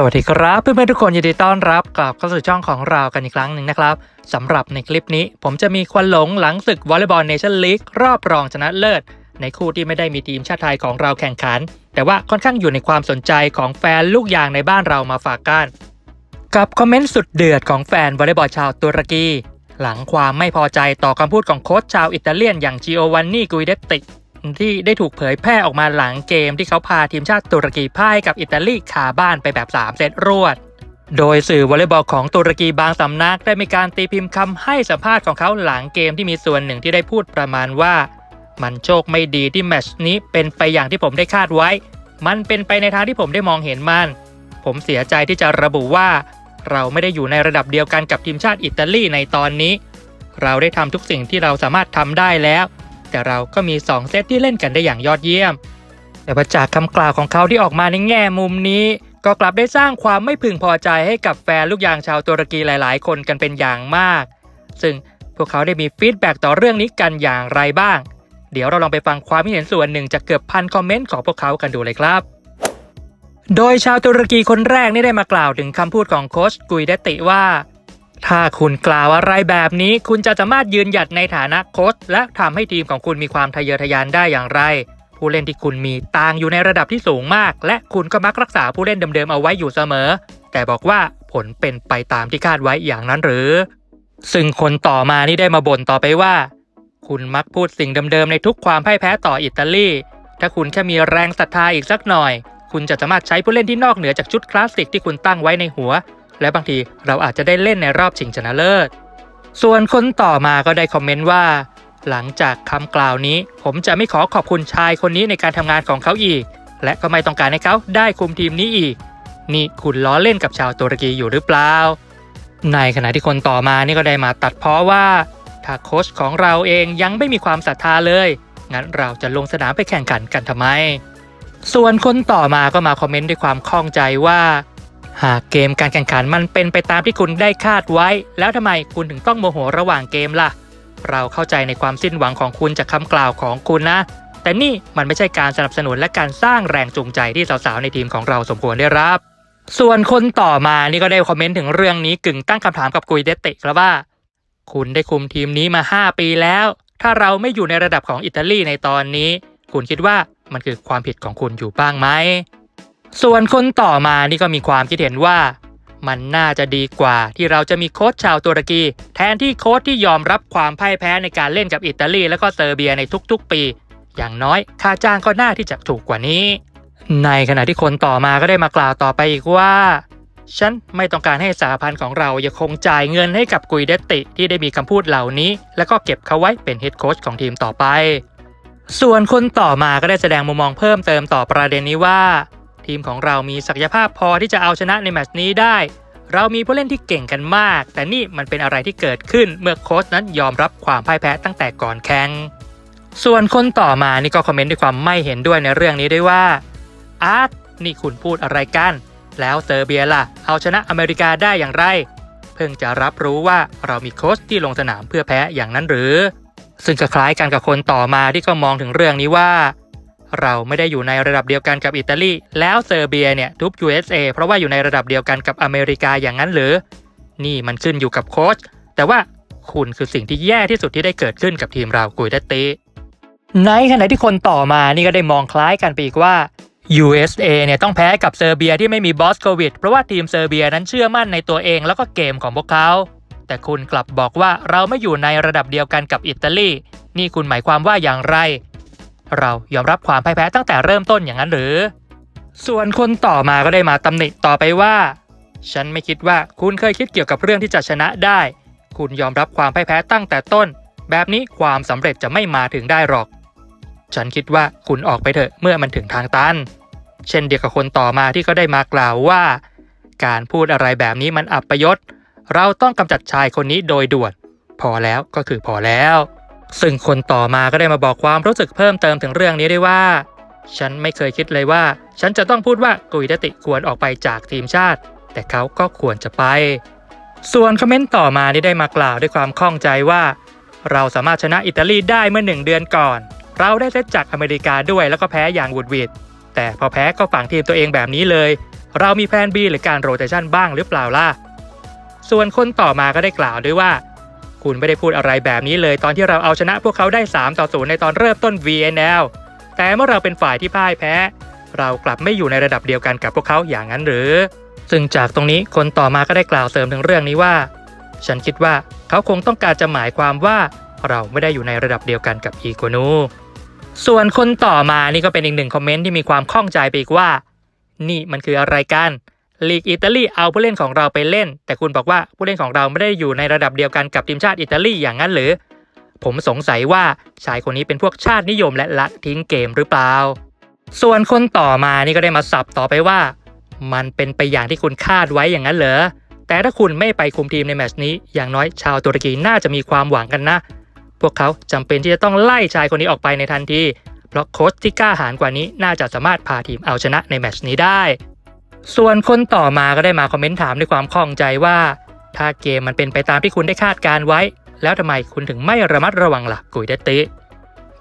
สวัสดีครับเพื่อนๆทุกคนยินดีต้อนรับกลับเข้าสู่ช่องของเรากันอีกครั้งหนึ่งนะครับสำหรับในคลิปนี้ ผมจะมีควันหลงหลังศึกวอลเลย์บอลเนชั่นลีกรอบรองชนะเลิศ ในคู่ที่ไม่ได้มีทีมชาติไทยของเราแข่งขัน แต่ว่าค่อนข้างอยู่ในความสนใจของแฟนลูกยางในบ้านเรามาฝากกัน กับคอมเมนต์สุดเดือดของแฟนวอลเลย์บอลชาวตุรกี หลังความไม่พอใจต่อคำพูดของโค้ชชาวอิตาเลียนอย่างจิโอวันนี่กุยเดตติ ที่ได้ถูกเผยแพร่ออกมาหลังเกมที่เขาพาทีมชาติตุรกีพ่ายกับอิตาลีคาบ้านไปแบบ 3 เซตรวด โดยสื่อวอลเลย์บอลของตุรกีบางสำนักได้มีการตีพิมพ์คำให้สัมภาษณ์ของเขาหลังเกมที่มีส่วนหนึ่งที่ได้พูดประมาณว่า มันโชคไม่ดีที่แมชนี้เป็นไปอย่างที่ผมได้คาดไว้ มันเป็นไปในทางที่ผมได้มองเห็นมัน ผมเสียใจที่จะระบุว่า เราไม่ได้อยู่ในระดับเดียวกันกับทีมชาติอิตาลีในตอนนี้ เราได้ทำทุกสิ่งที่เราสามารถทำได้แล้ว แต่เราก็มี 2 เซตที่เล่นกันได้อย่างยอดเยี่ยม แต่ว่าจากคำกล่าวของเขาที่ออกมาในแง่มุมนี้ ก็กลับได้สร้างความไม่พึงพอใจให้กับแฟนลูกยางชาวตุรกีหลาย ๆ คนกันเป็นอย่างมาก ซึ่งพวกเขาได้มีฟีดแบ็กต่อเรื่องนี้กันอย่างไรบ้าง เดี๋ยวเราลองไปฟังความคิดเห็นส่วนหนึ่งจากเกือบพันคอมเมนต์ของพวกเขากันดูเลยครับ โดยชาวตุรกีคนแรกนี่ได้มากล่าวถึงคำพูดของโค้ชกุยเดติว่า ถ้าคุณกล่าวอะไรแบบนี้ คุณจะสามารถยืนหยัดในฐานะโค้ชและทำให้ทีมของคุณมีความทะเยอทะยานได้อย่างไร ผู้เล่นที่คุณมีต่างอยู่ในระดับที่สูงมาก และคุณก็มักรักษาผู้เล่นเดิมๆเอาไว้อยู่เสมอ แต่บอกว่าผลเป็นไปตามที่คาดไว้อย่างนั้นหรือ ซึ่งคนต่อมานี่ได้มาบ่นต่อไปว่า คุณมักพูดสิ่งเดิมๆในทุกความพ่ายแพ้ต่ออิตาลีถ้าคุณแค่มีแรงศรัทธาอีกสักหน่อย คุณจะสามารถใช้ผู้เล่นที่นอกเหนือจากชุดคลาสสิกที่คุณตั้งไว้ในหัว และบางทีเราอาจจะได้เล่นในรอบชิงชนะเลิศ ส่วนคนต่อมาก็ได้คอมเมนต์ว่า หลังจากคำกล่าวนี้ ผมจะไม่ขอขอบคุณชายคนนี้ในการทำงานของเขาอีก และก็ไม่ต้องการให้เขาได้คุมทีมนี้อีก นี่คุณล้อเล่นกับชาวตุรกีอยู่หรือเปล่า ในขณะที่คนต่อมานี่ก็ได้มาตัดเพราะว่า ถ้าโค้ชของเราเองยังไม่มีความศรัทธาเลย งั้นเราจะลงสนามไปแข่งขันกันทำไม ส่วนคนต่อมาก็มาคอมเมนต์ด้วยความข้องใจว่า หากเกมการแข่งขันมันเป็นไปตามที่คุณได้คาดไว้ แล้วทำไมคุณถึงต้องโมโหระหว่างเกมล่ะ เราเข้าใจในความสิ้นหวังของคุณจากคำกล่าวของคุณนะ แต่นี่มันไม่ใช่การสนับสนุนและการสร้างแรงจูงใจที่สาวๆในทีมของเราสมควรได้รับ ส่วนคนต่อมานี่ก็ได้คอมเมนต์ถึงเรื่องนี้กึ่งตั้งคำถามกับกุยเดเตะครับว่า คุณได้คุมทีมนี้มา 5 ปีแล้ว ถ้าเราไม่อยู่ในระดับของอิตาลีในตอนนี้ คุณคิดว่ามันคือความผิดของคุณอยู่บ้างไหม ส่วนคนต่อมานี่ก็มีความคิดเห็นว่า มันน่าจะดีกว่าที่เราจะมีโค้ชชาวตุรกี แทนที่โค้ชที่ยอมรับความพ่ายแพ้ในการเล่นกับอิตาลีและก็เซอร์เบียในทุกๆ ปี อย่างน้อยค่าจ้างก็น่าที่จะถูกกว่านี้ ในขณะที่คนต่อมาก็ได้มากล่าวต่อไปอีกว่าฉันไม่ต้องการให้สาพันธ์ของเรายังคงจ่ายเงินให้กับกุยเดตติที่ได้มีคำพูดเหล่านี้ แล้วก็เก็บเขาไว้เป็นเฮดโค้ชของทีมต่อไป ส่วนคนต่อมาก็ได้แสดงมุมมองเพิ่มเติมต่อประเด็นนี้ว่า ทีมของเรามีศักยภาพพอที่จะเอาชนะในแมตช์นี้ได้ เรามีผู้เล่นที่เก่งกันมาก แต่นี่มันเป็นอะไรที่เกิดขึ้นเมื่อโค้ชนั้นยอมรับความพ่ายแพ้ตั้งแต่ก่อนแข่งส่วนคนต่อมานี่ก็คอมเมนต์ด้วยความไม่เห็นด้วยในเรื่องนี้ด้วยว่าอาร์ตนี่คุณพูดอะไรกัน แล้วเซอร์เบียล่ะ เอาชนะอเมริกาได้อย่างไร เพิ่งจะรับรู้ว่าเรามีโค้ชที่ลงสนามเพื่อแพ้อย่างนั้นหรือ ซึ่งก็คล้ายกันกับคนต่อมาที่ก็มองถึงเรื่องนี้ว่า เราไม่ได้อยู่ในระดับเดียวกันกับอิตาลี แล้วเซอร์เบียเนี่ยทุบ USA เพราะว่าอยู่ในระดับเดียวกันกับอเมริกาอย่างนั้นหรือ นี่มันขึ้นอยู่กับโค้ช แต่ว่าคุณคือสิ่งที่แย่ที่สุดที่ได้เกิดขึ้นกับทีมเรากุยเตตในขณะที่คนต่อมานี่ก็ได้มองคล้ายกันไปอีกว่า USA เนี่ยต้องแพ้กับเซอร์เบียที่ไม่มีบอสโควิดเพราะว่าทีมเซอร์เบียนั้นเชื่อมั่นในตัวเองแล้วก็เกมของพวกเขา แต่คุณกลับบอกว่าเราไม่อยู่ในระดับเดียวกันกับอิตาลี นี่คุณหมายความว่าอย่างไร เรายอมรับความพ่ายแพ้ตั้งแต่เริ่มต้นอย่างนั้นหรือ ส่วนคนต่อมาก็ได้มาตำหนิต่อไปว่า ฉันไม่คิดว่าคุณเคยคิดเกี่ยวกับเรื่องที่จะชนะได้ คุณยอมรับความพ่ายแพ้ตั้งแต่ต้น แบบนี้ความสำเร็จจะไม่มาถึงได้หรอก ฉันคิดว่าคุณออกไปเถอะเมื่อมันถึงทางตันเช่นเดียวกับคนต่อมาที่ก็ได้มากล่าวว่า การพูดอะไรแบบนี้มันอับประยศเราต้องกำจัดชายคนนี้โดยด่วน พอแล้วก็คือพอแล้ว ซึ่งคนต่อมาก็ได้มาบอกความรู้สึกเพิ่มเติมถึงเรื่องนี้ได้ว่า ฉันไม่เคยคิดเลยว่า ฉันจะต้องพูดว่ากุยเดติควรออกไปจากทีมชาติ แต่เขาก็ควรจะไป ส่วนคอมเมนต์ต่อมาที่ได้มากล่าวด้วยความข้องใจว่า เราสามารถชนะอิตาลีได้เมื่อหนึ่งเดือนก่อน เราได้เซตจากอเมริกาด้วยแล้วก็แพ้อย่างหวุดหวิดแต่พอแพ้ก็ฝังทีมตัวเองแบบนี้เลย เรามีแผน B หรือการโรเตชันบ้างหรือเปล่าล่ะส่วนคนต่อมาก็ได้กล่าวด้วยว่า คุณไม่ได้พูดอะไรแบบนี้เลยตอนที่เราเอาชนะพวกเขาได้ 3 ต่อ0ในตอนเริ่มต้น VNL แต่เมื่อเราเป็นฝ่ายที่พ่ายแพ้ เรากลับไม่อยู่ในระดับเดียวกันกับพวกเขาอย่างนั้นหรือ ซึ่งจากตรงนี้คนต่อมาก็ได้กล่าวเสริมถึงเรื่องนี้ว่า ฉันคิดว่าเขาคงต้องการจะหมายความว่าเราไม่ได้อยู่ในระดับเดียวกันกับอีโกนูส่วนคนต่อมานี่ก็เป็นอีกหนึ่งคอมเมนต์ที่มีความข้องใจไปอีกว่า นี่มันคืออะไรกัน ลีกอิตาลีเอาผู้เล่นของเราไปเล่น แต่คุณบอกว่าผู้เล่นของเราไม่ได้อยู่ในระดับเดียวกันกับทีมชาติอิตาลีอย่างนั้นหรือ ผมสงสัยว่าชายคนนี้เป็นพวกชาตินิยมและละทิ้งเกมหรือเปล่า ส่วนคนต่อมานี่ก็ได้มาสับต่อไปว่า มันเป็นไปอย่างที่คุณคาดไว้อย่างนั้นเหรอแต่ถ้าคุณไม่ไปคุมทีมในแมชนี้ อย่างน้อยชาวตุรกีน่าจะมีความหวังกันนะ พวกเขาจำเป็นที่จะต้องไล่ชายคนนี้ออกไปในทันที เพราะโค้ชที่กล้าหาญกว่านี้น่าจะสามารถพาทีมเอาชนะในแมชนี้ได้ ส่วนคนต่อมาก็ได้มาคอมเมนต์ถามด้วยความข้องใจว่า ถ้าเกมมันเป็นไปตามที่คุณได้คาดการไว้ แล้วทำไมคุณถึงไม่ระมัดระวังล่ะกุยเดติ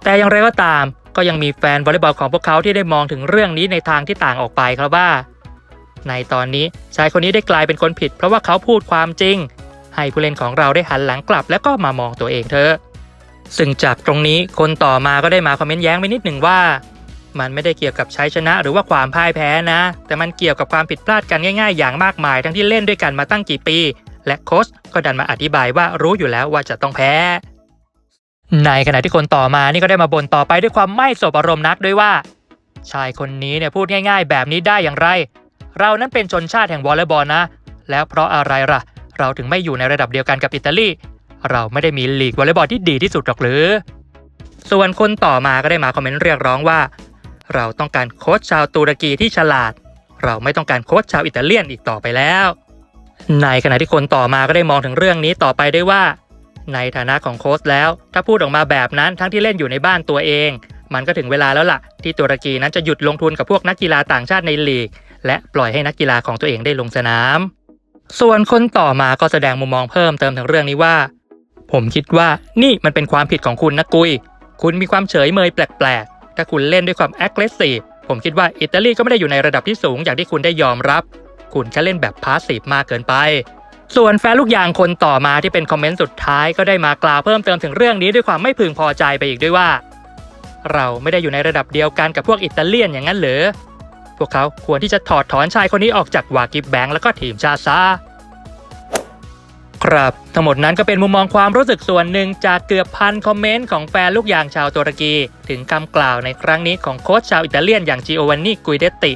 แต่อย่างไรก็ตามก็ยังมีแฟนวอลเลย์บอลของพวกเขาที่ได้มองถึงเรื่องนี้ในทางที่ต่างออกไปครับว่า ในตอนนี้ชายคนนี้ได้กลายเป็นคนผิด เพราะว่าเขาพูดความจริง ให้ผู้เล่นของเราได้หันหลังกลับ แล้วก็มามองตัวเองเถอะซึ่งจากตรงนี้คนต่อมาก็ได้มาคอมเมนต์แย้งไปนิดหนึ่งว่า มันไม่ได้เกี่ยวกับชัยชนะหรือว่าความพ่ายแพ้นะ แต่มันเกี่ยวกับความผิดพลาดกันง่ายๆ อย่างมากมายทั้งที่เล่นด้วยกันมาตั้งกี่ปี และโค้ชก็ดันมาอธิบายว่ารู้อยู่แล้วว่าจะต้องแพ้ ในขณะที่คนต่อมานี่ก็ได้มาบ่นต่อไปด้วยความไม่สบอารมณ์นักด้วยว่า ชายคนนี้เนี่ยพูดง่าย ๆ แบบนี้ได้อย่างไร เรานั้นเป็นชนชาติแห่งวอลเลย์บอลนะ แล้วเพราะอะไรล่ะ เราถึงไม่อยู่ในระดับเดียวกันกับอิตาลีเราไม่ได้มีลีกวอลเลย์บอลที่ดีที่สุดหรอกหรือ ส่วนคนต่อมาก็ได้มาคอมเมนต์เรียกร้องว่า เราต้องการโค้ชชาวตุรกีที่ฉลาด เราไม่ต้องการโค้ชชาวอิตาเลียนอีกต่อไปแล้ว ในขณะที่คนต่อมาก็ได้มองถึงเรื่องนี้ต่อไปได้ว่า ในฐานะของโค้ชแล้ว ถ้าพูดออกมาแบบนั้นทั้งที่เล่นอยู่ในบ้านตัวเอง มันก็ถึงเวลาแล้วล่ะ ที่ตุรกีนั้นจะหยุดลงทุนกับพวกนักกีฬาต่างชาติในลีก และปล่อยให้นักกีฬาของตัวเองได้ลงสนาม ส่วนคนต่อมาก็แสดงมุมมองเพิ่มเติมถึงเรื่องนี้ว่า ผมคิดว่านี่มันเป็นความผิดของคุณนะกุย คุณมีความเฉยเมยแปลกๆ ถ้าคุณเล่นด้วยความ aggressive ผมคิดว่าอิตาลีก็ไม่ได้อยู่ในระดับที่สูงอย่างที่คุณได้ยอมรับ คุณแค่เล่นแบบพาสซีฟมากเกินไป ส่วนแฟนลูกยางคนต่อมาที่เป็นคอมเมนต์สุดท้ายก็ได้มากล่าวเพิ่มเติมถึงเรื่องนี้ด้วยความไม่พึงพอใจไปอีกด้วยว่า เราไม่ได้อยู่ในระดับเดียวกันกับพวกอิตาเลียนอย่างนั้นหรือพวกเขาควรที่จะถอดถอนชายคนนี้ออกจากวากิบแบงค์แล้วก็ทีมชาซะ ครับ ทั้งหมดนั้นก็เป็นมุมมองความรู้สึกส่วนหนึ่งจากเกือบพันคอมเมนต์ของแฟนลูกยางชาวตุรกี ถึงคำกล่าวในครั้งนี้ของโค้ชชาวอิตาเลียนอย่างจิโอวานนี่กุยเดติ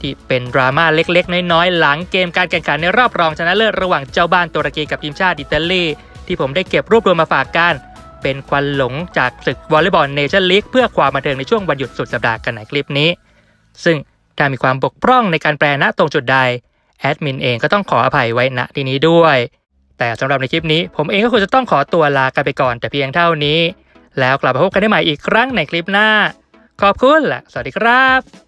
ที่เป็นดราม่าเล็กๆ น้อยๆ หลังเกมการแข่งขันในรอบรองชนะเลิศระหว่างเจ้าบ้านตุรกีกับทีมชาติอิตาลีที่ผมได้เก็บรวบรวมมาฝากกันเป็นควันหลงจากศึกวอลเลย์บอลเนชั่นลีกเพื่อความบันเทิงในช่วงวันหยุดสุดสัปดาห์กันในคลิปนี้ ซึ่งถ้ามีความบกพร่องในการแปลณตรงจุดใดแอดมินเองก็ต้องขออภัยไว้ณที่นี้ด้วย แต่สำหรับในคลิปนี้ ผมเองก็ควรจะต้องขอตัวลากันไปก่อนแต่เพียงเท่านี้ แล้วกลับมาพบกันได้ใหม่อีกครั้งในคลิปหน้า ขอบคุณและสวัสดีครับ